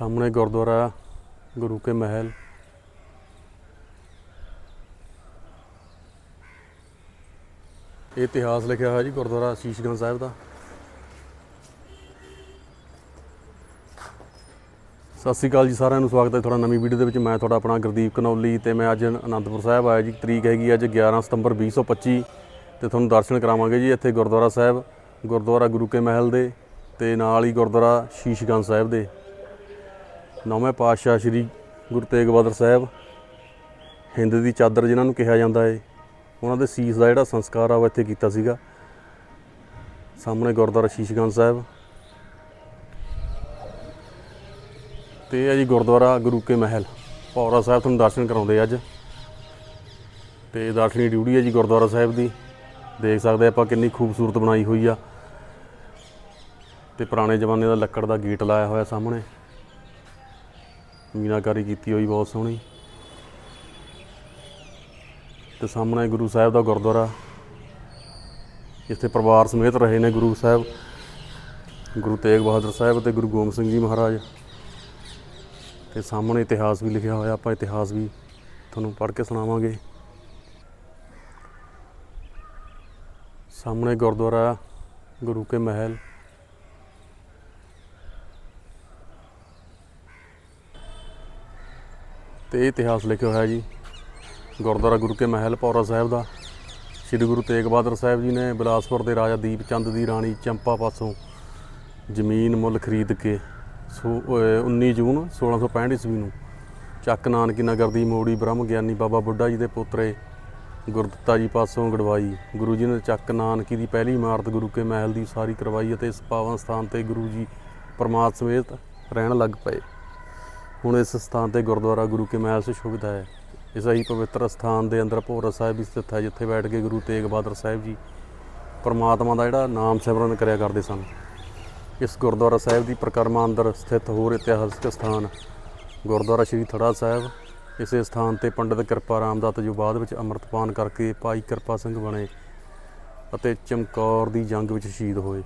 ਸਾਹਮਣੇ ਗੁਰਦੁਆਰਾ, ਗੁਰੂ ਕੇ ਮਹਿਲ। ਇਹ ਇਤਿਹਾਸ ਲਿਖਿਆ ਹੋਇਆ ਜੀ ਗੁਰਦੁਆਰਾ ਸ਼ੀਸ਼ਗੰਜ ਸਾਹਿਬ ਦਾ। ਸਤਿ ਸ਼੍ਰੀ ਅਕਾਲ ਜੀ ਸਾਰਿਆਂ ਨੂੰ, ਸਵਾਗਤ ਹੈ ਤੁਹਾਡਾ ਨਵੀਂ ਵੀਡੀਓ ਦੇ ਵਿੱਚ। ਮੈਂ ਤੁਹਾਡਾ ਆਪਣਾ ਗੁਰਦੀਪ ਕਨੌਲੀ ਤੇ ਮੈਂ ਅੱਜ ਅਨੰਦਪੁਰ ਸਾਹਿਬ ਆਇਆ ਜੀ। ਤਰੀਕ ਹੈਗੀ ਅੱਜ 11 ਸਤੰਬਰ 2025 ਤੇ ਤੁਹਾਨੂੰ ਦਰਸ਼ਨ ਕਰਾਵਾਂਗੇ ਜੀ ਇੱਥੇ ਗੁਰਦੁਆਰਾ ਸਾਹਿਬ, ਗੁਰਦੁਆਰਾ ਗੁਰੂ ਕੇ ਮਹਿਲ ਦੇ ਤੇ ਨਾਲ ਹੀ ਗੁਰਦੁਆਰਾ ਸ਼ੀਸ਼ਗੰਜ ਸਾਹਿਬ ਦੇ। ਨੌਵੇਂ ਪਾਤਸ਼ਾਹ ਸ੍ਰੀ ਗੁਰੂ ਤੇਗ ਬਹਾਦਰ ਸਾਹਿਬ ਹਿੰਦ ਦੀ ਚਾਦਰ ਜਿਨ੍ਹਾਂ ਨੂੰ ਕਿਹਾ ਜਾਂਦਾ ਹੈ ਉਹਨਾਂ ਦੇ ਸੀਸ ਦਾ ਜਿਹੜਾ ਸੰਸਕਾਰ ਆ ਉਹ ਇੱਥੇ ਕੀਤਾ ਸੀਗਾ। ਸਾਹਮਣੇ ਗੁਰਦੁਆਰਾ ਸ਼ੀਸ਼ਗੰਜ ਸਾਹਿਬ। ਤੇ ਇਹ ਜੀ ਗੁਰਦੁਆਰਾ ਗੁਰੂ ਕੇ ਮਹਿਲ। ਪੌਰਾ ਸਾਹਿਬ ਤੁਹਾਨੂੰ ਦਰਸ਼ਨ ਕਰਾਉਂਦੇ ਅੱਜ। ਤੇ ਦਰਸ਼ਨੀ ਡਿਊਟੀ ਹੈ ਜੀ ਗੁਰਦੁਆਰਾ ਸਾਹਿਬ ਦੀ। ਦੇਖ ਸਕਦੇ ਆਪਾਂ ਕਿੰਨੀ ਖੂਬਸੂਰਤ ਬਣਾਈ ਹੋਈ ਆ। ਤੇ ਪੁਰਾਣੇ ਜ਼ਮਾਨੇ ਦਾ ਲੱਕੜ ਦਾ ਗੇਟ ਲਾਇਆ ਹੋਇਆ ਸਾਹਮਣੇ। ਮੀਨਾਕਾਰੀ ਕੀਤੀ ਹੋਈ ਬਹੁਤ ਸੋਹਣੀ। ਤੇ ਸਾਹਮਣੇ ਗੁਰੂ ਸਾਹਿਬ ਦਾ ਗੁਰਦੁਆਰਾ ਇੱਥੇ ਪਰਿਵਾਰ ਸਮੇਤ ਰਹੇ ਨੇ ਗੁਰੂ ਸਾਹਿਬ, ਗੁਰੂ ਤੇਗ ਬਹਾਦਰ ਸਾਹਿਬ ਤੇ ਗੁਰੂ ਗੋਬਿੰਦ ਸਿੰਘ ਜੀ ਮਹਾਰਾਜ। ਤੇ ਸਾਹਮਣੇ ਇਤਿਹਾਸ ਵੀ ਲਿਖਿਆ ਹੋਇਆ, ਆਪਾਂ ਇਤਿਹਾਸ ਵੀ ਤੁਹਾਨੂੰ ਪੜ੍ਹ ਕੇ ਸੁਣਾਵਾਂਗੇ। ਸਾਹਮਣੇ ਗੁਰਦੁਆਰਾ ਗੁਰੂ ਕੇ ਮਹਿਲ ਤੇ ਇਹ ਇਤਿਹਾਸ ਲਿਖਿਆ ਹੋਇਆ ਜੀ। ਗੁਰਦੁਆਰਾ ਗੁਰੂ ਕੇ ਮਹਿਲ, ਪੌਰਾ ਸਾਹਿਬ ਦਾ। ਸ੍ਰੀ ਗੁਰੂ ਤੇਗ ਬਹਾਦਰ ਸਾਹਿਬ ਜੀ ਨੇ ਬਿਲਾਸਪੁਰ ਦੇ ਰਾਜਾ ਦੀਪ ਚੰਦ ਦੀ ਰਾਣੀ ਚੰਪਾ ਪਾਸੋਂ ਜ਼ਮੀਨ ਮੁੱਲ ਖਰੀਦ ਕੇ ਸੋ, ਅਹ 19 ਜੂਨ 1665 ਈਸਵੀ ਨੂੰ ਚੱਕ ਨਾਨਕੀ ਨਗਰ ਦੀ ਮੋੜੀ ਬ੍ਰਹਮ ਗਿਆਨੀ ਬਾਬਾ ਬੁੱਢਾ ਜੀ ਦੇ ਪੋਤਰੇ ਗੁਰਦਿੱਤਾ ਜੀ ਪਾਸੋਂ ਗੜਵਾਈ। ਗੁਰੂ ਜੀ ਨੇ ਚੱਕ ਨਾਨਕੀ ਦੀ ਪਹਿਲੀ ਇਮਾਰਤ ਗੁਰੂ ਕੇ ਮਹਿਲ ਦੀ ਸਾਰੀ ਕਰਵਾਈ ਅਤੇ ਇਸ ਪਾਵਨ ਸਥਾਨ ਤੇ ਗੁਰੂ ਜੀ ਪਰਮਾਤਮਾ ਸਮੇਤ ਰਹਿਣ ਲੱਗ ਪਏ। ਹੁਣ ਇਸ ਸਥਾਨ ਤੇ ਗੁਰਦੁਆਰਾ ਗੁਰੂ ਕੇ ਮਹਿਲ ਸੁਸ਼ੋਭਿਤ ਹੈ। ਇਸ ਹੀ ਪਵਿੱਤਰ ਸਥਾਨ ਦੇ ਅੰਦਰ ਭੋਰਾ ਸਾਹਿਬ ਵੀ ਸਥਿਤ ਹੈ, ਜਿੱਥੇ ਬੈਠ ਕੇ ਗੁਰੂ ਤੇਗ ਬਹਾਦਰ ਸਾਹਿਬ ਜੀ ਪਰਮਾਤਮਾ ਦਾ ਜਿਹੜਾ ਨਾਮ ਸਿਮਰਨ ਕਰਿਆ ਕਰਦੇ ਸਨ। ਇਸ ਗੁਰਦੁਆਰਾ ਸਾਹਿਬ ਦੀ ਪ੍ਰਕਰਮਾ ਅੰਦਰ ਸਥਿਤ ਹੋਰ ਇਤਿਹਾਸਕ ਸਥਾਨ ਗੁਰਦੁਆਰਾ ਸ਼੍ਰੀ ਥੜਾ ਸਾਹਿਬ। ਇਸੇ ਸਥਾਨ ਤੇ ਪੰਡਿਤ ਕਿਰਪਾ ਰਾਮ ਦਾ ਜੋ ਬਾਅਦ ਵਿੱਚ ਅੰਮ੍ਰਿਤਪਾਨ ਕਰਕੇ ਭਾਈ ਕਿਰਪਾ ਸਿੰਘ ਬਣੇ ਅਤੇ ਚਮਕੌਰ ਦੀ ਜੰਗ ਵਿੱਚ ਸ਼ਹੀਦ ਹੋਏ।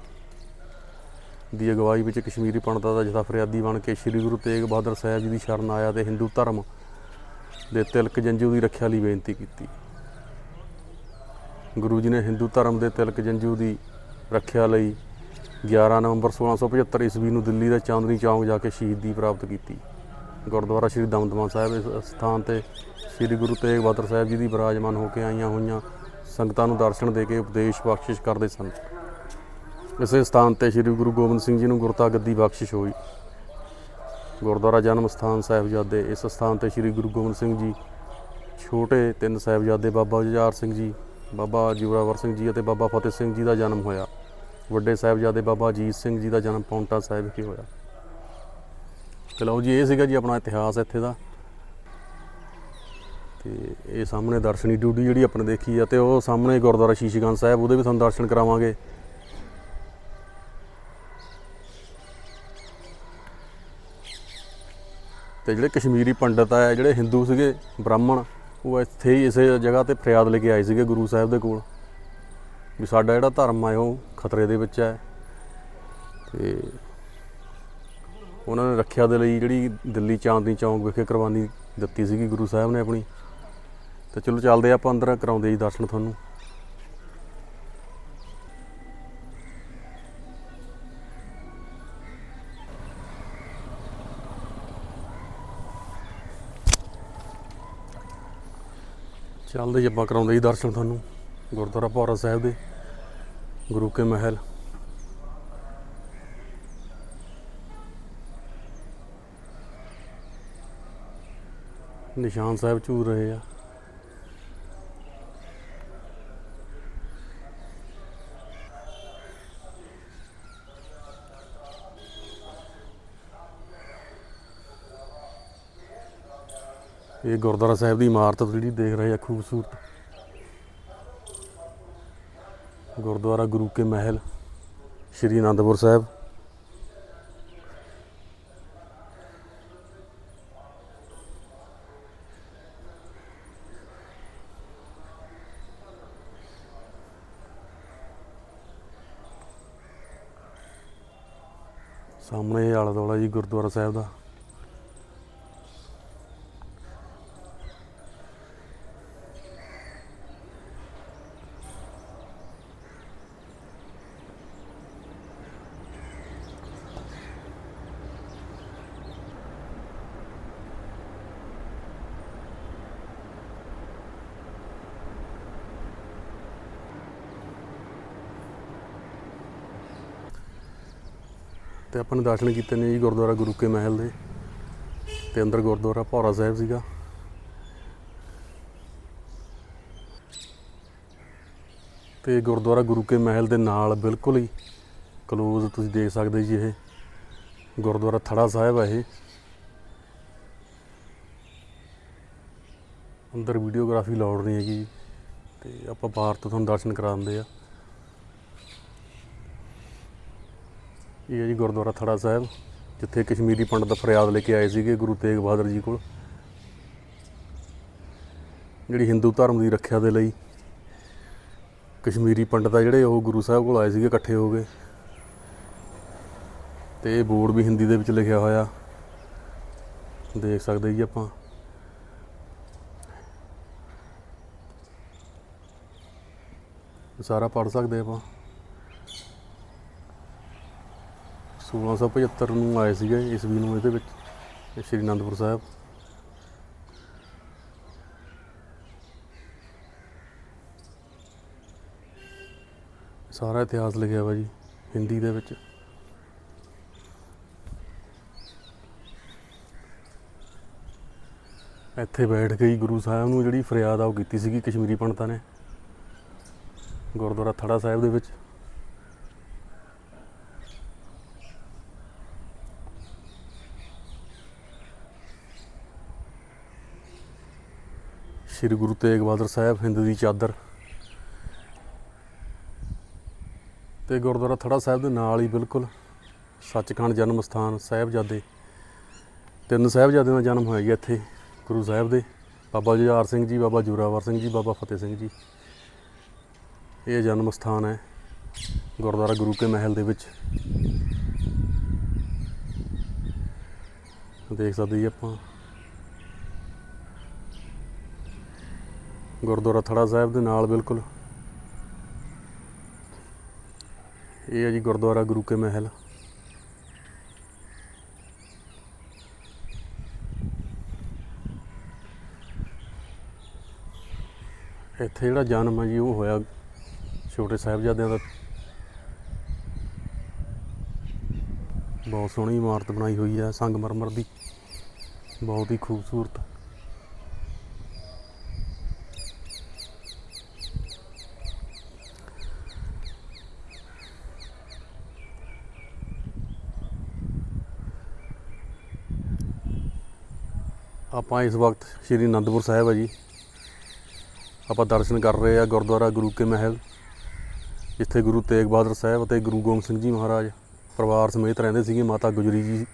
ਦੀ ਅਗਵਾਈ ਵਿੱਚ ਕਸ਼ਮੀਰੀ ਪੰਡਤਾਂ ਦਾ ਜਥਾ ਫਰਿਆਦੀ ਬਣ ਕੇ ਸ੍ਰੀ ਗੁਰੂ ਤੇਗ ਬਹਾਦਰ ਸਾਹਿਬ ਜੀ ਦੀ ਸ਼ਰਨ ਆਇਆ ਤੇ ਹਿੰਦੂ ਧਰਮ ਦੇ ਤਿਲਕ ਜੰਜੂ ਦੀ ਰੱਖਿਆ ਲਈ ਬੇਨਤੀ ਕੀਤੀ। ਗੁਰੂ ਜੀ ਨੇ ਹਿੰਦੂ ਧਰਮ ਦੇ ਤਿਲਕ ਜੰਜੂ ਦੀ ਰੱਖਿਆ ਲਈ 11 ਨਵੰਬਰ 1675 ਈਸਵੀ ਨੂੰ ਦਿੱਲੀ ਦਾ ਚਾਂਦਨੀ ਚੌਂਕ ਜਾ ਕੇ ਸ਼ਹੀਦੀ ਪ੍ਰਾਪਤ ਕੀਤੀ। ਗੁਰਦੁਆਰਾ ਸ੍ਰੀ ਦਮਦਮਾ ਸਾਹਿਬ ਇਸ ਸਥਾਨ ਤੇ ਸ੍ਰੀ ਗੁਰੂ ਤੇਗ ਬਹਾਦਰ ਸਾਹਿਬ ਜੀ ਦੀ ਬਿਰਾਜਮਾਨ ਹੋ ਕੇ ਆਈਆਂ ਹੋਈਆਂ ਸੰਗਤਾਂ ਨੂੰ ਦਰਸ਼ਨ ਦੇ ਕੇ ਉਪਦੇਸ਼ ਬਖਸ਼ਿਸ਼ ਕਰਦੇ ਸਨ। ਇਸੇ ਸਥਾਨ ਤੇ ਸ੍ਰੀ ਗੁਰੂ ਗੋਬਿੰਦ ਸਿੰਘ ਜੀ ਨੂੰ ਗੁਰਤਾ ਗੱਦੀ ਬਖਸ਼ਿਸ਼ ਹੋਈ। ਗੁਰਦੁਆਰਾ ਜਨਮ ਸਥਾਨ ਸਾਹਿਬਜ਼ਾਦੇ, ਇਸ ਸਥਾਨ ਤੇ ਸ੍ਰੀ ਗੁਰੂ ਗੋਬਿੰਦ ਸਿੰਘ ਜੀ, ਛੋਟੇ ਤਿੰਨ ਸਾਹਿਬਜ਼ਾਦੇ ਬਾਬਾ ਜੁਝਾਰ ਸਿੰਘ ਜੀ, ਬਾਬਾ ਜੋਰਾਵਰ ਸਿੰਘ ਜੀ ਅਤੇ ਬਾਬਾ ਫਤਿਹ ਸਿੰਘ ਜੀ ਦਾ ਜਨਮ ਹੋਇਆ। ਵੱਡੇ ਸਾਹਿਬਜ਼ਾਦੇ ਬਾਬਾ ਅਜੀਤ ਸਿੰਘ ਜੀ ਦਾ ਜਨਮ ਪੌਂਟਾ ਸਾਹਿਬ ਕੀ ਹੋਇਆ। ਤੇ ਲਓ ਜੀ, ਇਹ ਸੀਗਾ ਜੀ ਆਪਣਾ ਇਤਿਹਾਸ ਇੱਥੇ ਦਾ। ਤੇ ਇਹ ਸਾਹਮਣੇ ਦਰਸ਼ਨੀ ਡਿਊਟੀ ਜਿਹੜੀ ਆਪਣੇ ਦੇਖੀ ਆ ਤੇ ਉਹ ਸਾਹਮਣੇ ਗੁਰਦੁਆਰਾ ਸ਼ੀਸ਼ਗੰਜ ਸਾਹਿਬ, ਉਹਦੇ ਵੀ ਤੁਹਾਨੂੰ ਦਰਸ਼ਨ ਕਰਾਵਾਂਗੇ। ਤੇ ਜਿਹੜੇ ਕਸ਼ਮੀਰੀ ਪੰਡਤ ਆ, ਜਿਹੜੇ ਹਿੰਦੂ ਸੀਗੇ, ਬ੍ਰਾਹਮਣ, ਉਹ ਇੱਥੇ ਹੀ ਇਸੇ ਜਗ੍ਹਾ ਤੇ ਫਰਿਆਦ ਲੈ ਕੇ ਆਏ ਸੀਗੇ ਗੁਰੂ ਸਾਹਿਬ ਦੇ ਕੋਲ। ਵੀ ਸਾਡਾ ਜਿਹੜਾ ਧਰਮ ਆ, ਉਹ ਖਤਰੇ ਦੇ ਵਿੱਚ ਹੈ ਤੇ ਉਹਨਾਂ ਨੇ ਰੱਖਿਆ ਦੇ ਲਈ ਜਿਹੜੀ ਦਿੱਲੀ ਚਾਂਦਨੀ ਚੌਂਕ ਵਿਖੇ ਕੁਰਬਾਨੀ ਦਿੱਤੀ ਸੀਗੀ ਗੁਰੂ ਸਾਹਿਬ ਨੇ ਆਪਣੀ। ਤੇ ਚਲੋ ਚੱਲਦੇ ਆਪਾਂ ਅੰਦਰ, ਕਰਾਉਂਦੇ ਜੀ ਦਰਸ਼ਨ ਤੁਹਾਨੂੰ। ਚੱਲਦੇ ਜੀ, ਆਪਾਂ ਕਰਾਉਂਦੇ ਜੀ ਦਰਸ਼ਨ ਤੁਹਾਨੂੰ, ਗੁਰਦੁਆਰਾ ਭੌਰਾ ਸਾਹਿਬ ਦੇ, ਗੁਰੂ ਕੇ ਮਹਿਲ। ਨਿਸ਼ਾਨ ਸਾਹਿਬ ਝੂਰ ਰਹੇ ਆ। ਇਹ ਗੁਰਦੁਆਰਾ ਸਾਹਿਬ ਦੀ ਇਮਾਰਤ ਜਿਹੜੀ ਦੇਖ ਰਹੇ ਆ, ਖੂਬਸੂਰਤ। ਗੁਰਦੁਆਰਾ ਗੁਰੂ ਕੇ ਮਹਿਲ, ਸ਼੍ਰੀ ਅਨੰਦਪੁਰ ਸਾਹਿਬ। ਸਾਹਮਣੇ ਆਲਾ ਦੁਆਲਾ ਜੀ ਗੁਰਦੁਆਰਾ ਸਾਹਿਬ ਦਾ। ਤੇ ਆਪਾਂ ਨੇ ਦਰਸ਼ਨ ਕੀਤੇ ਨੇ ਜੀ ਗੁਰਦੁਆਰਾ ਗੁਰੂ ਕੇ ਮਹਿਲ ਦੇ ਤੇ ਅੰਦਰ ਗੁਰਦੁਆਰਾ ਭੌਰਾ ਸਾਹਿਬ ਸੀਗਾ। ਤੇ ਗੁਰਦੁਆਰਾ ਗੁਰੂ ਕੇ ਮਹਿਲ ਦੇ ਨਾਲ ਬਿਲਕੁਲ ਹੀ ਕਲੋਜ਼ ਤੁਸੀਂ ਦੇਖ ਸਕਦੇ ਜੀ ਇਹ ਗੁਰਦੁਆਰਾ ਥੜਾ ਸਾਹਿਬ ਹੈ ਇਹ। ਅੰਦਰ ਵੀਡੀਓਗ੍ਰਾਫੀ ਲਾਉਡ ਨਹੀਂ ਹੈਗੀ ਤੇ ਆਪਾਂ ਬਾਹਰ ਤੋਂ ਤੁਹਾਨੂੰ ਦਰਸ਼ਨ ਕਰਾ ਦਿੰਦੇ ਆ। ਇਹ ਹੈ ਜੀ ਗੁਰਦੁਆਰਾ ਥੜਾ ਸਾਹਿਬ, ਜਿੱਥੇ ਕਸ਼ਮੀਰੀ ਪੰਡਤ ਫਰਿਆਦ ਲੈ ਕੇ ਆਏ ਸੀਗੇ ਗੁਰੂ ਤੇਗ ਬਹਾਦਰ ਜੀ ਕੋਲ। ਜਿਹੜੀ ਹਿੰਦੂ ਧਰਮ ਦੀ ਰੱਖਿਆ ਦੇ ਲਈ ਕਸ਼ਮੀਰੀ ਪੰਡਤ ਆ ਜਿਹੜੇ, ਉਹ ਗੁਰੂ ਸਾਹਿਬ ਕੋਲ ਆਏ ਸੀਗੇ, ਇਕੱਠੇ ਹੋ ਗਏ ਤੇ ਇਹ ਬੋਰਡ ਵੀ ਹਿੰਦੀ ਦੇ ਵਿੱਚ ਲਿਖਿਆ ਹੋਇਆ। ਦੇਖ ਸਕਦੇ ਜੀ ਆਪਾਂ। ਸਾਰਾ ਪੜ੍ਹ ਸਕਦੇ ਆਪਾਂ। 1675 ਨੂੰ ਆਏ ਸੀਗੇ ਈਸਵੀ ਨੂੰ ਇਹਦੇ ਵਿੱਚ ਸ਼੍ਰੀ ਅਨੰਦਪੁਰ ਸਾਹਿਬ। ਸਾਰਾ ਇਤਿਹਾਸ ਲਿਖਿਆ ਵਾ ਜੀ, ਹਿੰਦੀ ਦੇ ਵਿੱਚ। ਇੱਥੇ ਬੈਠ ਕੇ ਹੀ ਗੁਰੂ ਸਾਹਿਬ ਨੂੰ ਜਿਹੜੀ ਫਰਿਆਦ ਆ ਉਹ ਕੀਤੀ ਸੀਗੀ ਕਸ਼ਮੀਰੀ ਪੰਡਤਾਂ ਨੇ, ਗੁਰਦੁਆਰਾ ਥੜਾ ਸਾਹਿਬ ਦੇ ਵਿੱਚ। ਸ੍ਰੀ ਗੁਰੂ ਤੇਗ ਬਹਾਦਰ ਸਾਹਿਬ ਹਿੰਦ ਦੀ ਚਾਦਰ ਤੇ ਗੁਰਦੁਆਰਾ ਥੜਾ ਸਾਹਿਬ ਦੇ ਨਾਲ ਹੀ ਬਿਲਕੁਲ ਸੱਚਖੰਡ ਜਨਮ ਸਥਾਨ ਸਾਹਿਬਜ਼ਾਦੇ, ਤਿੰਨ ਸਾਹਿਬਜ਼ਾਦਿਆਂ ਦਾ ਜਨਮ ਹੋਇਆ ਜੀ ਇੱਥੇ, ਗੁਰੂ ਸਾਹਿਬ ਦੇ, ਬਾਬਾ ਜੁਝਾਰ ਸਿੰਘ ਜੀ, ਬਾਬਾ ਜੋਰਾਵਰ ਸਿੰਘ ਜੀ, ਬਾਬਾ ਫਤਿਹ ਸਿੰਘ ਜੀ। ਇਹ ਜਨਮ ਸਥਾਨ ਹੈ ਗੁਰਦੁਆਰਾ ਗੁਰੂ ਕੇ ਮਹਿਲ ਦੇ ਵਿੱਚ। ਦੇਖ ਸਕਦੇ ਜੀ ਆਪਾਂ। ਗੁਰਦੁਆਰਾ ਥੜਾ ਸਾਹਿਬ ਦੇ ਨਾਲ, ਬਿਲਕੁਲ। ਇਹ ਹੈ ਜੀ ਗੁਰਦੁਆਰਾ ਗੁਰੂ ਕੇ ਮਹਿਲ। ਇੱਥੇ ਜਿਹੜਾ ਜਨਮ ਹੈ ਜੀ, ਉਹ ਹੋਇਆ ਛੋਟੇ ਸਾਹਿਬਜ਼ਾਦਿਆਂ ਦਾ। ਬਹੁਤ ਸੋਹਣੀ ਇਮਾਰਤ ਬਣਾਈ ਹੋਈ ਹੈ ਸੰਗਮਰਮਰ ਦੀ। ਬਹੁਤ ਹੀ ਖੂਬਸੂਰਤ। ਆਪਾਂ ਇਸ ਵਕਤ ਸ਼੍ਰੀ ਅਨੰਦਪੁਰ ਸਾਹਿਬ ਹੈ ਜੀ। ਆਪਾਂ ਦਰਸ਼ਨ ਕਰ ਰਹੇ ਆ ਗੁਰਦੁਆਰਾ ਗੁਰੂ ਕੇ ਮਹਿਲ, ਜਿੱਥੇ ਗੁਰੂ ਤੇਗ ਬਹਾਦਰ ਸਾਹਿਬ ਅਤੇ ਗੁਰੂ ਗੋਬਿੰਦ ਸਿੰਘ ਜੀ ਮਹਾਰਾਜ ਪਰਿਵਾਰ ਸਮੇਤ ਰਹਿੰਦੇ ਸੀਗੇ, ਮਾਤਾ ਗੁਜਰੀ ਜੀ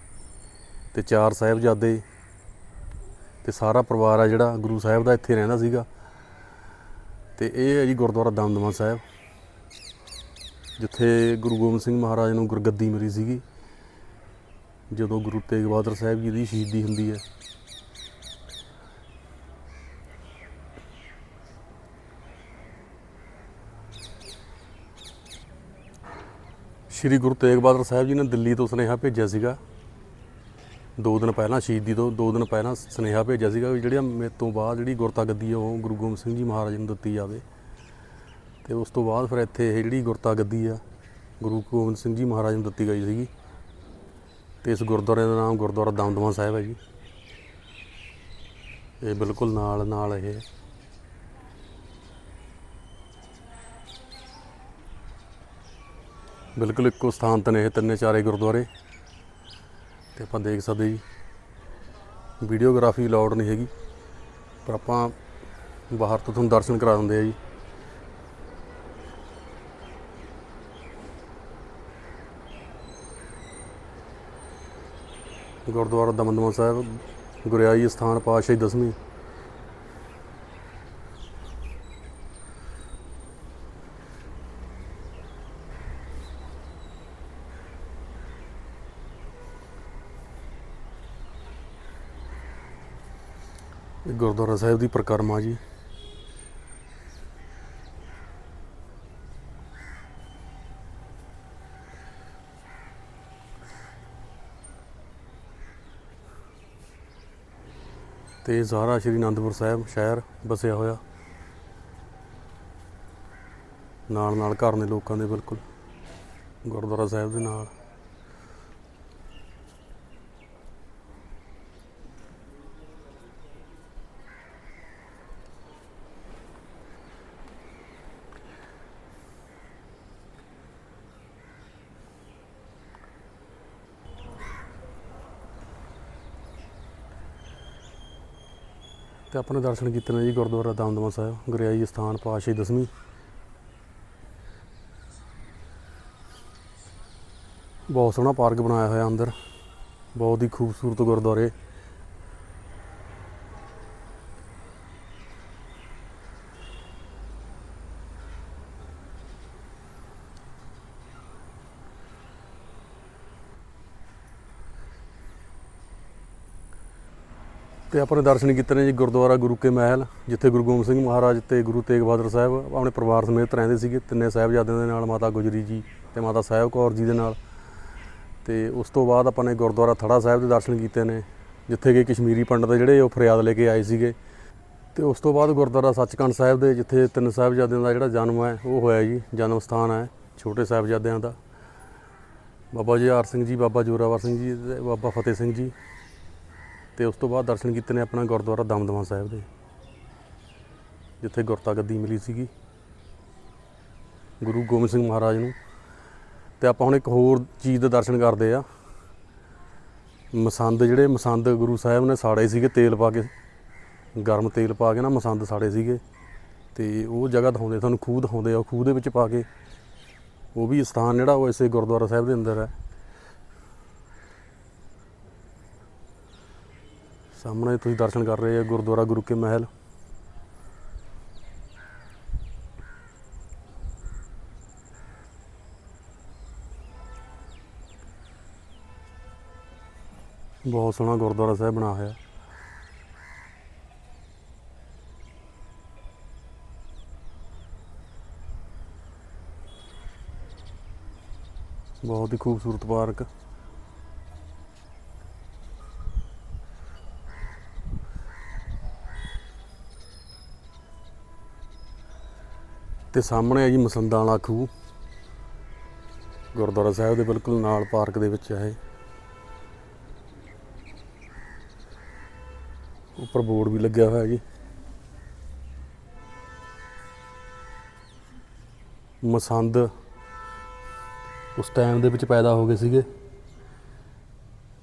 ਤੇ ਚਾਰ ਸਾਹਿਬਜ਼ਾਦੇ ਤੇ ਸਾਰਾ ਪਰਿਵਾਰ ਆ ਜਿਹੜਾ ਗੁਰੂ ਸਾਹਿਬ ਦਾ ਇੱਥੇ ਰਹਿੰਦਾ ਸੀਗਾ। ਤੇ ਇਹ ਹੈ ਜੀ ਗੁਰਦੁਆਰਾ ਦਮਦਮਾ ਸਾਹਿਬ, ਜਿੱਥੇ ਗੁਰੂ ਗੋਬਿੰਦ ਸਿੰਘ ਮਹਾਰਾਜ ਨੂੰ ਗੁਰਗੱਦੀ ਮਿਲੀ ਸੀਗੀ। ਜਦੋਂ ਗੁਰੂ ਤੇਗ ਬਹਾਦਰ ਸਾਹਿਬ ਜੀ ਦੀ ਸ਼ਹੀਦੀ ਹੁੰਦੀ ਹੈ ਸ਼੍ਰੀ ਗੁਰੂ ਤੇਗ ਬਹਾਦਰ ਸਾਹਿਬ ਜੀ ਨੇ ਦਿੱਲੀ ਤੋਂ ਸੁਨੇਹਾ ਭੇਜਿਆ ਸੀਗਾ। ਦੋ ਦਿਨ ਪਹਿਲਾਂ, ਸ਼ਹੀਦੀ ਤੋਂ ਦੋ ਦਿਨ ਪਹਿਲਾਂ ਸੁਨੇਹਾ ਭੇਜਿਆ ਸੀਗਾ ਵੀ ਜਿਹੜੀਆਂ ਮੇਰੇ ਤੋਂ ਬਾਅਦ ਜਿਹੜੀ ਗੁਰਤਾ ਗੱਦੀ ਆ, ਉਹ ਗੁਰੂ ਗੋਬਿੰਦ ਸਿੰਘ ਜੀ ਮਹਾਰਾਜ ਨੂੰ ਦਿੱਤੀ ਜਾਵੇ। ਤੇ ਉਸ ਤੋਂ ਬਾਅਦ ਫਿਰ ਇੱਥੇ ਇਹ ਜਿਹੜੀ ਗੁਰਤਾ ਗੱਦੀ ਆ, ਗੁਰੂ ਗੋਬਿੰਦ ਸਿੰਘ ਜੀ ਮਹਾਰਾਜ ਨੂੰ ਦਿੱਤੀ ਗਈ ਸੀਗੀ। ਤੇ ਇਸ ਗੁਰਦੁਆਰੇ ਦਾ ਨਾਮ ਗੁਰਦੁਆਰਾ ਦਮਦਮਾ ਸਾਹਿਬ ਹੈ ਜੀ। ਇਹ ਬਿਲਕੁਲ ਨਾਲ ਨਾਲ ਇਹ ਬਿਲਕੁਲ ਇੱਕੋ ਸਥਾਨ ਤੇ ਨੇ ਇਹ ਤਿੰਨੇ ਚਾਰੇ ਗੁਰਦੁਆਰੇ। ਤੇ ਆਪਾਂ ਦੇਖ ਸਕਦੇ ਜੀ, ਵੀਡੀਓਗ੍ਰਾਫੀ ਅਲਾਉਡ ਨਹੀਂ ਹੈਗੀ, ਪਰ ਆਪਾਂ ਬਾਹਰ ਤੋਂ ਤੁਹਾਨੂੰ ਦਰਸ਼ਨ ਕਰਾ ਦਿੰਦੇ ਆ ਜੀ। ਗੁਰਦੁਆਰਾ ਦਮਦਮਾ ਸਾਹਿਬ, ਗੁਰਿਆਈ ਸਥਾਨ ਪਾਤਸ਼ਾਹੀ ਦਸਵੀਂ। ਗੁਰਦੁਆਰਾ ਸਾਹਿਬ ਦੀ ਪ੍ਰਕਰਮਾ ਜੀ। ਤੇ ਸਾਰਾ ਸ਼੍ਰੀ ਅਨੰਦਪੁਰ ਸਾਹਿਬ ਸ਼ਹਿਰ ਬਸਿਆ ਹੋਇਆ। ਨਾਲ ਨਾਲ ਘਰ ਨੇ ਲੋਕਾਂ ਦੇ ਬਿਲਕੁਲ। ਗੁਰਦੁਆਰਾ ਸਾਹਿਬ ਦੇ ਨਾਲ। ਤੇ ਆਪਣੇ ਦਰਸ਼ਨ ਕੀਤੇ ਨੇ ਜੀ ਗੁਰਦੁਆਰਾ ਦਮਦਮਾ ਸਾਹਿਬ, ਗੁਰਿਆਈ ਸਥਾਨ ਪਾਤਸ਼ਾਹੀ ਦਸਵੀਂ। ਬਹੁਤ ਸੋਹਣਾ ਪਾਰਕ ਬਣਾਇਆ ਹੋਇਆ ਅੰਦਰ, ਬਹੁਤ ਹੀ ਖੂਬਸੂਰਤ ਗੁਰਦੁਆਰੇ। ਤੇ ਨੇ ਦਰਸ਼ਨ ਕੀਤੇ ਨੇ ਜੀ ਗੁਰਦੁਆਰਾ ਗੁਰੂ ਕੇ ਮਹਿਲ, ਜਿੱਥੇ ਗੁਰੂ ਗੋਬਿੰਦ ਸਿੰਘ ਮਹਾਰਾਜ ਤੇ ਗੁਰੂ ਤੇਗ ਬਹਾਦਰ ਸਾਹਿਬ ਆਪਣੇ ਪਰਿਵਾਰ ਸਮੇਤ ਰਹਿੰਦੇ ਸੀਗੇ, ਤਿੰਨੇ ਸਾਹਿਬਜ਼ਾਦਿਆਂ ਦੇ ਨਾਲ, ਮਾਤਾ ਗੁਜਰੀ ਜੀ ਤੇ ਮਾਤਾ ਸਾਹਿਬ ਕੌਰ ਜੀ ਦੇ ਨਾਲ। ਤੇ ਉਸ ਤੋਂ ਬਾਅਦ ਆਪਾਂ ਨੇ ਗੁਰਦੁਆਰਾ ਥੜਾ ਸਾਹਿਬ ਦੇ ਦਰਸ਼ਨ ਕੀਤੇ ਨੇ, ਜਿੱਥੇ ਕਿ ਕਸ਼ਮੀਰੀ ਪੰਡਤ ਜਿਹੜੇ ਉਹ ਫਰਿਆਦ ਲੈ ਕੇ ਆਏ ਸੀਗੇ। ਤੇ ਉਸ ਤੋਂ ਬਾਅਦ ਗੁਰਦੁਆਰਾ ਸੱਚਖੰਡ ਸਾਹਿਬ ਦੇ, ਜਿੱਥੇ ਤਿੰਨ ਸਾਹਿਬਜ਼ਾਦਿਆਂ ਦਾ ਜਿਹੜਾ ਜਨਮ ਹੈ, ਉਹ ਹੋਇਆ ਜੀ, ਜਨਮ ਸਥਾਨ ਹੈ ਛੋਟੇ ਸਾਹਿਬਜ਼ਾਦਿਆਂ ਦਾ। ਬਾਬਾ ਜੁਝਾਰ ਸਿੰਘ ਜੀ, ਬਾਬਾ ਜੋਰਾਵਰ ਸਿੰਘ ਜੀ ਤੇ ਬਾਬਾ ਫਤਿਹ ਸਿੰਘ ਜੀ। ਤੇ ਉਸ ਤੋਂ ਬਾਅਦ ਦਰਸ਼ਨ ਕੀਤੇ ਨੇ ਆਪਣਾ ਗੁਰਦੁਆਰਾ ਦਮਦਮਾ ਸਾਹਿਬ ਦੇ, ਜਿੱਥੇ ਗੁਰਤਾ ਗੱਦੀ ਮਿਲੀ ਸੀਗੀ ਗੁਰੂ ਗੋਬਿੰਦ ਸਿੰਘ ਮਹਾਰਾਜ ਨੂੰ। ਤੇ ਆਪਾਂ ਹੁਣ ਇੱਕ ਹੋਰ ਚੀਜ਼ ਦੇ ਦਰਸ਼ਨ ਕਰਦੇ ਆ। ਮਸੰਦ ਜਿਹੜੇ ਮਸੰਦ ਗੁਰੂ ਸਾਹਿਬ ਨੇ ਸਾੜੇ ਸੀਗੇ, ਤੇਲ ਪਾ ਕੇ, ਗਰਮ ਤੇਲ ਪਾ ਕੇ ਨਾ ਮਸੰਦ ਸਾੜੇ ਸੀਗੇ। ਤੇ ਉਹ ਜਗ੍ਹਾ ਦਿਖਾਉਂਦੇ, ਤੁਹਾਨੂੰ ਖੂਹ ਦਿਖਾਉਂਦੇ ਆ, ਉਹ ਖੂਹ ਦੇ ਵਿੱਚ ਪਾ ਕੇ। ਉਹ ਵੀ ਸਥਾਨ ਜਿਹੜਾ ਉਹ ਇਸੇ ਗੁਰਦੁਆਰਾ ਸਾਹਿਬ ਦੇ ਅੰਦਰ ਹੈ। ਸਾਹਮਣੇ ਤੁਸੀਂ ਦਰਸ਼ਨ ਕਰ ਰਹੇ ਹੋ ਗੁਰਦੁਆਰਾ ਗੁਰੂ ਕੇ ਮਹਿਲ। ਬਹੁਤ ਸੋਹਣਾ ਗੁਰਦੁਆਰਾ ਸਾਹਿਬ ਬਣਾ ਹੋਇਆ। ਬਹੁਤ ਹੀ ਖੂਬਸੂਰਤ ਪਾਰਕ। ਤੇ ਸਾਹਮਣੇ ਆ ਜੀ ਮਸੰਦਾਂ ਵਾਲਾ ਖੂਹ। ਗੁਰਦੁਆਰਾ ਸਾਹਿਬ ਦੇ ਬਿਲਕੁਲ ਨਾਲ ਪਾਰਕ ਦੇ ਵਿੱਚ ਹੈ ਉੱਪਰ ਬੋਰਡ ਵੀ ਲੱਗਿਆ ਹੋਇਆ ਜੀ। ਮਸੰਦ ਉਸ ਟਾਈਮ ਦੇ ਵਿੱਚ ਪੈਦਾ ਹੋ ਗਏ ਸੀਗੇ।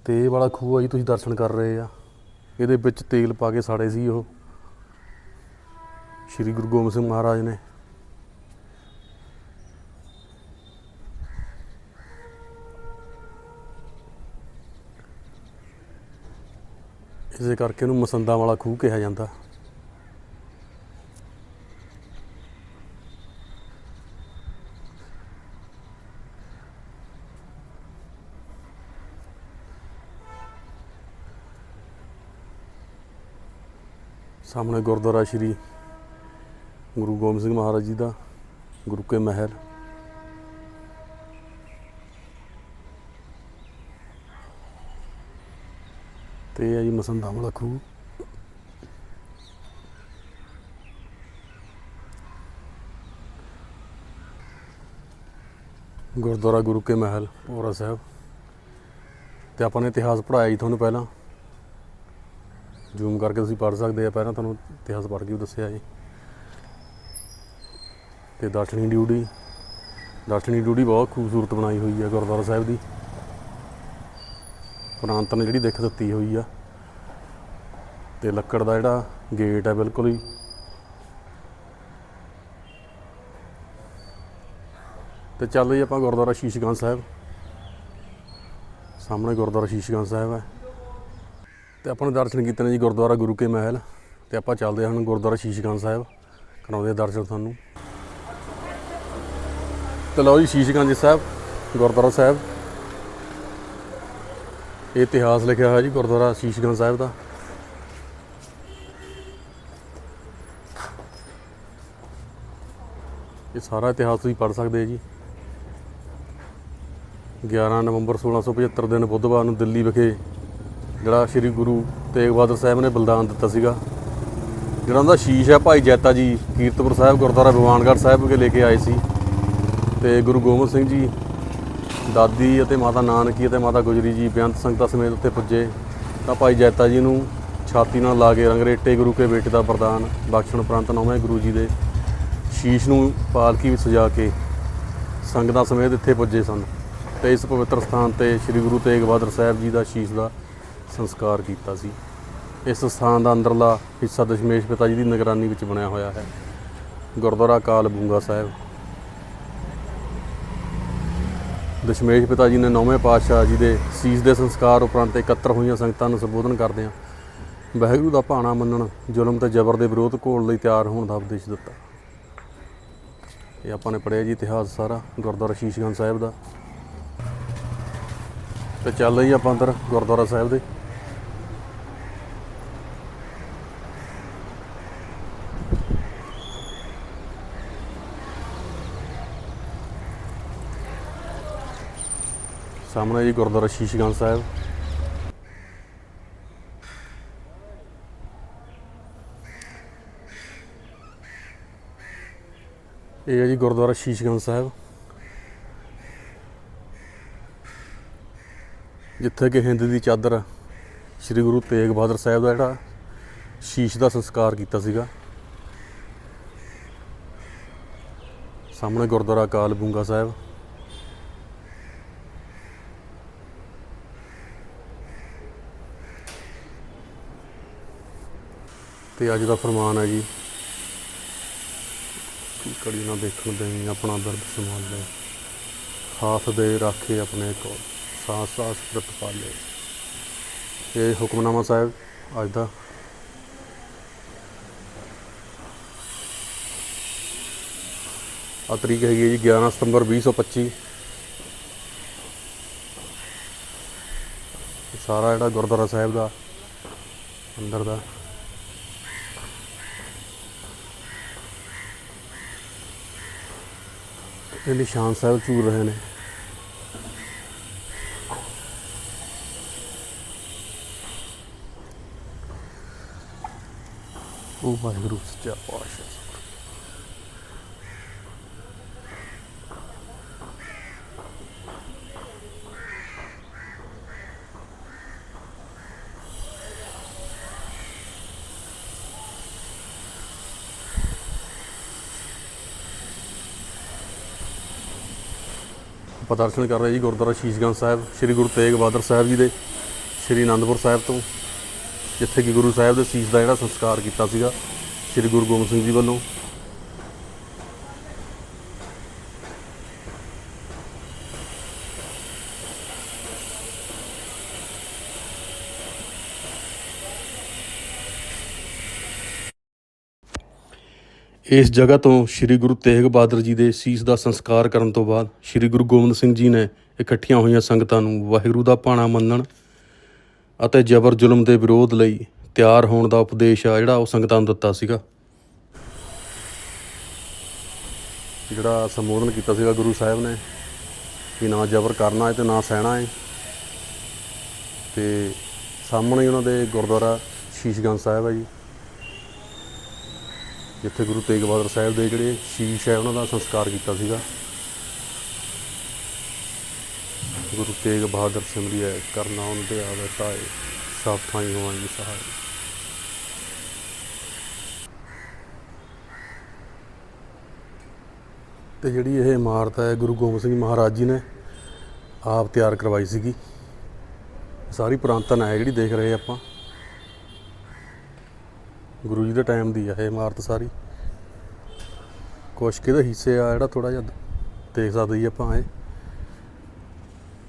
ਤੇ ਇਹ ਵਾਲਾ ਖੂਹ ਆ ਜੀ, ਤੁਸੀਂ ਦਰਸ਼ਨ ਕਰ ਰਹੇ ਆ। ਇਹਦੇ ਵਿੱਚ ਤੇਲ ਪਾ ਕੇ ਸਾੜੇ ਸੀ ਉਹ। ਸ਼੍ਰੀ ਗੁਰੂ ਗੋਬਿੰਦ ਸਿੰਘ ਮਹਾਰਾਜ ਨੇ। ਇਸੇ ਕਰਕੇ ਇਹਨੂੰ ਮਸੰਦਾਂ ਵਾਲਾ ਖੂਹ ਕਿਹਾ ਜਾਂਦਾ। ਸਾਹਮਣੇ ਗੁਰਦੁਆਰਾ ਸ਼੍ਰੀ ਗੁਰੂ ਗੋਬਿੰਦ ਸਿੰਘ ਮਹਾਰਾਜ ਜੀ ਦਾ ਗੁਰੂ ਕੇ ਮਹਿਲ। ਤੇ ਇਹ ਗੁਰਦੁਆਰਾ ਗੁਰੂ ਕੇ ਮਹਿਲ, ਪੋਰਾ ਸਾਹਿਬ। ਤੇ ਆਪਾਂ ਨੇ ਇਤਿਹਾਸ ਪੜ੍ਹਾਇਆ ਜੀ ਤੁਹਾਨੂੰ ਪਹਿਲਾਂ। ਜ਼ੂਮ ਕਰਕੇ ਤੁਸੀਂ ਪੜ੍ਹ ਸਕਦੇ ਆ, ਪਹਿਲਾਂ ਤੁਹਾਨੂੰ ਇਤਿਹਾਸ ਪੜ੍ਹ ਕੇ ਵੀ ਦੱਸਿਆ ਜੀ। ਤੇ ਦਰਸ਼ਨੀ ਡਿਊਟੀ ਦਰਸ਼ਨੀ ਡਿਊਟੀ ਬਹੁਤ ਖੂਬਸੂਰਤ ਬਣਾਈ ਹੋਈ ਹੈ ਗੁਰਦੁਆਰਾ ਸਾਹਿਬ ਦੀ। ਪ੍ਰਾਂਤ ਨੇ ਜਿਹੜੀ ਦਿੱਖ ਦਿੱਤੀ ਹੋਈ ਆ। ਤੇ ਲੱਕੜ ਦਾ ਜਿਹੜਾ ਗੇਟ ਹੈ ਬਿਲਕੁਲ ਹੀ। ਤੇ ਚੱਲ ਜੀ ਆਪਾਂ ਗੁਰਦੁਆਰਾ ਸ਼ੀਸ਼ਗੰਜ ਸਾਹਿਬ। ਸਾਹਮਣੇ ਗੁਰਦੁਆਰਾ ਸ਼ੀਸ਼ਗੰਜ ਸਾਹਿਬ ਹੈ। ਤੇ ਆਪਾਂ ਨੇ ਦਰਸ਼ਨ ਕੀਤੇ ਨੇ ਜੀ ਗੁਰਦੁਆਰਾ ਗੁਰੂ ਕੇ ਮਹਿਲ। ਤੇ ਆਪਾਂ ਚੱਲਦੇ ਹਾਂ ਹੁਣ ਗੁਰਦੁਆਰਾ ਸ਼ੀਸ਼ਗੰਜ ਸਾਹਿਬ। ਕਰਾਉਂਦੇ ਆ ਦਰਸ਼ਨ ਤੁਹਾਨੂੰ। ਤੇ ਲਓ ਜੀ ਸ਼ੀਸ਼ਗੰਜ ਸਾਹਿਬ, ਗੁਰਦੁਆਰਾ ਸਾਹਿਬ। ਇਹ ਇਤਿਹਾਸ ਲਿਖਿਆ ਹੋਇਆ ਜੀ ਗੁਰਦੁਆਰਾ ਸ਼ੀਸ਼ਗੰਜ ਸਾਹਿਬ ਦਾ। ਇਹ ਸਾਰਾ ਇਤਿਹਾਸ ਤੁਸੀਂ ਪੜ੍ਹ ਸਕਦੇ ਜੀ। 11 ਨਵੰਬਰ 1675 ਦਿਨ ਬੁੱਧਵਾਰ ਨੂੰ ਦਿੱਲੀ ਵਿਖੇ ਜਿਹੜਾ ਸ੍ਰੀ ਗੁਰੂ ਤੇਗ ਬਹਾਦਰ ਸਾਹਿਬ ਨੇ ਬਲਿਦਾਨ ਦਿੱਤਾ ਸੀਗਾ। ਜਿਹੜਾ ਉਹਦਾ ਸ਼ੀਸ਼ ਹੈ ਭਾਈ ਜੈਤਾ ਜੀ ਕੀਰਤਪੁਰ ਸਾਹਿਬ, ਗੁਰਦੁਆਰਾ ਭਗਵਾਨਗੜ੍ਹ ਸਾਹਿਬ ਵਿਖੇ ਲੈ ਕੇ ਆਏ ਸੀ। ਤੇ ਗੁਰੂ ਗੋਬਿੰਦ ਸਿੰਘ ਜੀ, ਦਾਦੀ ਅਤੇ ਮਾਤਾ ਨਾਨਕੀ ਅਤੇ ਮਾਤਾ ਗੁਜਰੀ ਜੀ ਬੇਅੰਤ ਸੰਗਤਾਂ ਸਮੇਤ ਉੱਥੇ ਪੁੱਜੇ। ਤਾਂ ਭਾਈ ਜੈਤਾ ਜੀ ਨੂੰ ਛਾਤੀ ਨਾਲ ਲਾ ਕੇ ਰੰਗਰੇਟੇ ਗੁਰੂ ਕੇ ਬੇਟੇ ਦਾ ਵਰਦਾਨ, ਬਖਸ਼ਣ ਉਪਰੰਤ ਨੌਵੇਂ ਗੁਰੂ ਜੀ ਦੇ ਸ਼ੀਸ਼ ਨੂੰ ਪਾਲਕੀ ਵਿੱਚ ਸਜਾ ਕੇ ਸੰਗਤਾਂ ਸਮੇਤ ਇੱਥੇ ਪੁੱਜੇ ਸਨ ਤੇ ਇਸ ਪਵਿੱਤਰ ਸਥਾਨ ਤੇ ਸ੍ਰੀ ਗੁਰੂ ਤੇਗ ਬਹਾਦਰ ਸਾਹਿਬ ਜੀ ਦਾ ਸ਼ੀਸ਼ ਦਾ ਸੰਸਕਾਰ ਕੀਤਾ ਸੀ। ਇਸ ਸਥਾਨ ਦਾ ਅੰਦਰਲਾ ਹਿੱਸਾ ਦਸ਼ਮੇਸ਼ ਪਿਤਾ ਜੀ ਦੀ ਨਿਗਰਾਨੀ ਵਿੱਚ ਬਣਿਆ ਹੋਇਆ ਹੈ। ਗੁਰਦੁਆਰਾ ਕਾਲ ਬੂੰਗਾ ਸਾਹਿਬ। ਦਸ਼ਮੇਸ਼ ਪਿਤਾ ਜੀ ਨੇ ਨੌਵੇਂ ਪਾਤਸ਼ਾਹ ਜੀ ਦੇ ਸੀਸ ਦੇ ਸੰਸਕਾਰ ਉਪਰੰਤ ਇਕੱਤਰ ਹੋਈਆਂ ਸੰਗਤਾਂ ਨੂੰ ਸੰਬੋਧਨ ਕਰਦਿਆਂ ਵਾਹਿਗੁਰੂ ਦਾ ਭਾਣਾ ਮੰਨਣ, ਜ਼ੁਲਮ ਤੇ ਜ਼ਬਰ ਦੇ ਵਿਰੋਧ ਘੋਲ ਲਈ ਤਿਆਰ ਹੋਣ ਦਾ ਉਪਦੇਸ਼ ਦਿੱਤਾ। ਇਹ ਆਪਾਂ ਨੇ ਪੜ੍ਹਿਆ ਜੀ ਇਤਿਹਾਸ ਸਾਰਾ, ਗੁਰਦੁਆਰਾ ਸ਼ੀਸ਼ਗੰਜ ਸਾਹਿਬ ਦਾ। ਤੇ ਚੱਲ ਜੀ ਆਪਾਂ ਅੰਦਰ ਗੁਰਦੁਆਰਾ ਸਾਹਿਬ ਦੇ। ਸਾਹਮਣੇ ਜੀ ਗੁਰਦੁਆਰਾ ਸ਼ੀਸ਼ਗੰਜ ਸਾਹਿਬ। ਇਹ ਹੈ ਜੀ ਗੁਰਦੁਆਰਾ ਸ਼ੀਸ਼ਗੰਜ ਸਾਹਿਬ। ਜਿੱਥੇ ਕਿ ਹਿੰਦ ਦੀ ਚਾਦਰ ਸ੍ਰੀ ਗੁਰੂ ਤੇਗ ਬਹਾਦਰ ਸਾਹਿਬ ਦਾ ਜਿਹੜਾ ਸ਼ੀਸ਼ ਦਾ ਸੰਸਕਾਰ ਕੀਤਾ ਸੀਗਾ। ਸਾਹਮਣੇ ਗੁਰਦੁਆਰਾ ਅਕਾਲ ਬੂੰਗਾ ਸਾਹਿਬ। ਤੇ ਅੱਜ ਦਾ ਫਰਮਾਨ ਹੈ ਜੀ ਕੜੀ ਨਾ ਦੇਖਣ ਦੇਣੀ ਆਪਣਾ ਦਰਦ ਸੰਭਾਲ ਲੈ ਹਾਥ ਦੇ ਰਾਖੇ ਆਪਣੇ ਕੋਲ ਸਾਸ ਸਾਸ ਪ੍ਰਤ ਪਾਲੇ। ਇਹ ਹੁਕਮਨਾਮਾ ਸਾਹਿਬ, ਅੱਜ ਦਾ। ਆ ਤਰੀਕ ਹੈਗੀ ਹੈ ਜੀ 11 ਸਤੰਬਰ 2025 ਇਹ ਸਾਰਾ ਜਿਹੜਾ ਗੁਰਦੁਆਰਾ ਸਾਹਿਬ ਦਾ, ਅੰਦਰ ਦਾ। ਇਹ ਨਿਸ਼ਾਨ ਸਾਹਿਬ ਚੂਰ ਰਹੇ ਨੇ। ਉਹ ਵਾਹਿਗੁਰੂ ਸੱਚਾ ਪਾਤਸ਼ਾਹ। ਆਪਾਂ ਦਰਸ਼ਨ ਕਰ ਰਹੇ ਜੀ ਗੁਰਦੁਆਰਾ ਸ਼ੀਸ਼ਗੰਜ ਸਾਹਿਬ, ਸ੍ਰੀ ਗੁਰੂ ਤੇਗ ਬਹਾਦਰ ਸਾਹਿਬ ਜੀ ਦੇ, ਸ੍ਰੀ ਅਨੰਦਪੁਰ ਸਾਹਿਬ ਤੋਂ, ਜਿੱਥੇ ਕਿ ਗੁਰੂ ਸਾਹਿਬ ਦੇ ਸੀਸ ਦਾ ਜਿਹੜਾ ਸੰਸਕਾਰ ਕੀਤਾ ਸੀਗਾ, ਸ੍ਰੀ ਗੁਰੂ ਗੋਬਿੰਦ ਸਿੰਘ ਜੀ ਵੱਲੋਂ। ਇਸ ਜਗ੍ਹਾ ਤੋਂ ਸ੍ਰੀ ਗੁਰੂ ਤੇਗ ਬਹਾਦਰ ਜੀ ਦੇ ਸੀਸ ਦਾ ਸੰਸਕਾਰ ਕਰਨ ਤੋਂ ਬਾਅਦ ਸ੍ਰੀ ਗੁਰੂ ਗੋਬਿੰਦ ਸਿੰਘ ਜੀ ਨੇ ਇਕੱਠੀਆਂ ਹੋਈਆਂ ਸੰਗਤਾਂ ਨੂੰ ਵਾਹਿਗੁਰੂ ਦਾ ਭਾਣਾ ਮੰਨਣ ਅਤੇ ਜ਼ਬਰ ਜ਼ੁਲਮ ਦੇ ਵਿਰੋਧ ਲਈ ਤਿਆਰ ਹੋਣ ਦਾ ਉਪਦੇਸ਼ ਆ ਜਿਹੜਾ ਉਹ ਸੰਗਤਾਂ ਨੂੰ ਦਿੱਤਾ ਸੀਗਾ। ਜਿਹੜਾ ਸੰਬੋਧਨ ਕੀਤਾ ਸੀਗਾ ਗੁਰੂ ਸਾਹਿਬ ਨੇ ਕਿ ਨਾ ਜ਼ਬਰ ਕਰਨਾ ਹੈ ਤੇ ਨਾ ਸਹਿਣਾ ਹੈ ਤੇ ਸਾਹਮਣੇ ਉਹਨਾਂ ਦੇ ਗੁਰਦੁਆਰਾ ਸ਼ੀਸ਼ਗੰਜ ਸਾਹਿਬ ਹੈ ਜੀ। ਜਿੱਥੇ ਗੁਰੂ ਤੇਗ ਬਹਾਦਰ ਸਾਹਿਬ ਦੇ ਜਿਹੜੇ ਸ਼ੀਸ਼ ਹੈ, ਉਹਨਾਂ ਦਾ ਸੰਸਕਾਰ ਕੀਤਾ ਸੀਗਾ। ਗੁਰੂ ਤੇਗ ਬਹਾਦਰ ਸਿਮਰਿਐ ਕਰਨਾ ਉਹਨਾਂ ਦੇ ਆਵੇ ਸਾਏ ਸਭ ਥਾਈ ਹੋਵਾਂਗੇ ਸਹਾਈ। ਤੇ ਜਿਹੜੀ ਇਹ ਇਮਾਰਤ ਹੈ, ਗੁਰੂ ਗੋਬਿੰਦ ਸਿੰਘ ਮਹਾਰਾਜ ਜੀ ਨੇ ਆਪ ਤਿਆਰ ਕਰਵਾਈ ਸੀਗੀ। ਸਾਰੀ ਪ੍ਰਾਂਤਨ ਹੈ ਜਿਹੜੀ ਦੇਖ ਰਹੇ ਆਪਾਂ। ਗੁਰੂ ਜੀ ਦੇ ਟਾਈਮ ਦੀ ਆ ਇਹ ਇਮਾਰਤ ਸਾਰੀ। ਕੁਛ ਕਿਹਦੇ ਹਿੱਸੇ ਆ ਜਿਹੜਾ ਥੋੜਾ ਜਿਹਾ ਦੇਖ ਸਕਦੇ ਜੀ ਆਪਾਂ ਇਹ।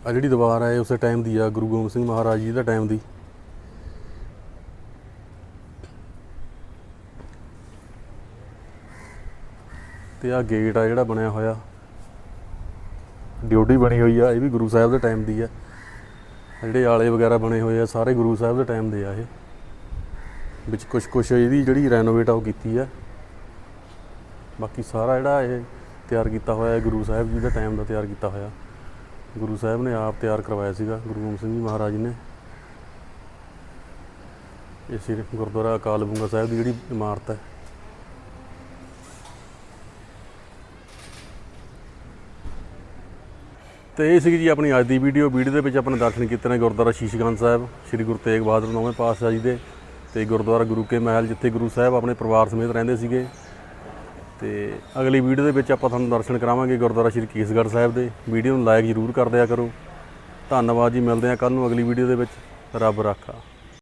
ਆ ਜਿਹੜੀ ਦੀਵਾਰ ਆ ਇਹ ਉਸੇ ਟਾਈਮ ਦੀ ਆ, ਗੁਰੂ ਗੋਬਿੰਦ ਸਿੰਘ ਮਹਾਰਾਜ ਜੀ ਦਾ ਟਾਈਮ ਦੀ। ਤੇ ਆ ਗੇਟ ਆ ਜਿਹੜਾ ਬਣਿਆ ਹੋਇਆ। ਡਿਊਟੀ ਬਣੀ ਹੋਈ ਆ, ਇਹ ਵੀ ਗੁਰੂ ਸਾਹਿਬ ਦੇ ਟਾਈਮ ਦੀ ਆ। ਜਿਹੜੇ ਆਲੇ ਵਗੈਰਾ ਬਣੇ ਹੋਏ ਆ, ਸਾਰੇ ਗੁਰੂ ਸਾਹਿਬ ਦੇ ਟਾਈਮ ਦੇ ਆ ਇਹ। ਵਿੱਚ ਕੁਝ ਕੁਝ ਇਹਦੀ ਜਿਹੜੀ ਰੈਨੋਵੇਟ ਆ ਉਹ ਕੀਤੀ ਆ। ਬਾਕੀ ਸਾਰਾ ਜਿਹੜਾ ਇਹ ਤਿਆਰ ਕੀਤਾ ਹੋਇਆ ਹੈ, ਗੁਰੂ ਸਾਹਿਬ ਜੀ ਦੇ ਟਾਈਮ ਦਾ ਤਿਆਰ ਕੀਤਾ ਹੋਇਆ। ਗੁਰੂ ਸਾਹਿਬ ਨੇ ਆਪ ਤਿਆਰ ਕਰਵਾਇਆ ਸੀਗਾ, ਗੁਰੂ ਗੋਬਿੰਦ ਸਿੰਘ ਜੀ ਮਹਾਰਾਜ ਨੇ। ਇਹ ਸਿਰਫ ਗੁਰਦੁਆਰਾ ਅਕਾਲ ਬੁੰਗਾ ਸਾਹਿਬ ਦੀ ਜਿਹੜੀ ਇਮਾਰਤ ਹੈ। ਤੇ ਇਹ ਸੀਗੀ ਜੀ ਆਪਣੀ ਅੱਜ ਦੀ ਵੀਡੀਓ ਵੀਡੀਓ ਦੇ ਵਿੱਚ ਆਪਣੇ ਦਰਸ਼ਨ ਕੀਤੇ ਨੇ ਗੁਰਦੁਆਰਾ ਸ਼ੀਸ਼ਗੰਜ ਸਾਹਿਬ, ਸ੍ਰੀ ਗੁਰੂ ਤੇਗ ਬਹਾਦਰ ਨੌਵੇਂ ਪਾਤਸ਼ਾਹ ਜੀ ਦੇ। ਤੇ ਗੁਰਦੁਆਰਾ ਗੁਰੂ ਕੇ ਮਹਿਲ, ਜਿੱਥੇ ਗੁਰੂ ਸਾਹਿਬ ਆਪਣੇ ਪਰਿਵਾਰ ਸਮੇਤ ਰਹਿੰਦੇ ਸੀਗੇ। ਤੇ ਅਗਲੀ ਵੀਡੀਓ ਦੇ ਵਿੱਚ ਆਪਾਂ ਤੁਹਾਨੂੰ ਦਰਸ਼ਨ ਕਰਾਵਾਂਗੇ ਗੁਰਦੁਆਰਾ ਸ਼੍ਰੀ ਕੇਸਗੜ੍ਹ ਸਾਹਿਬ ਦੇ। ਵੀਡੀਓ ਨੂੰ ਲਾਈਕ ਜ਼ਰੂਰ ਕਰ ਦਿਆ ਕਰੋ। ਧੰਨਵਾਦ ਜੀ, ਮਿਲਦੇ ਹਾਂ ਕੱਲ ਨੂੰ ਅਗਲੀ ਵੀਡੀਓ ਦੇ ਵਿੱਚ। ਰੱਬ ਰਾਖਾ।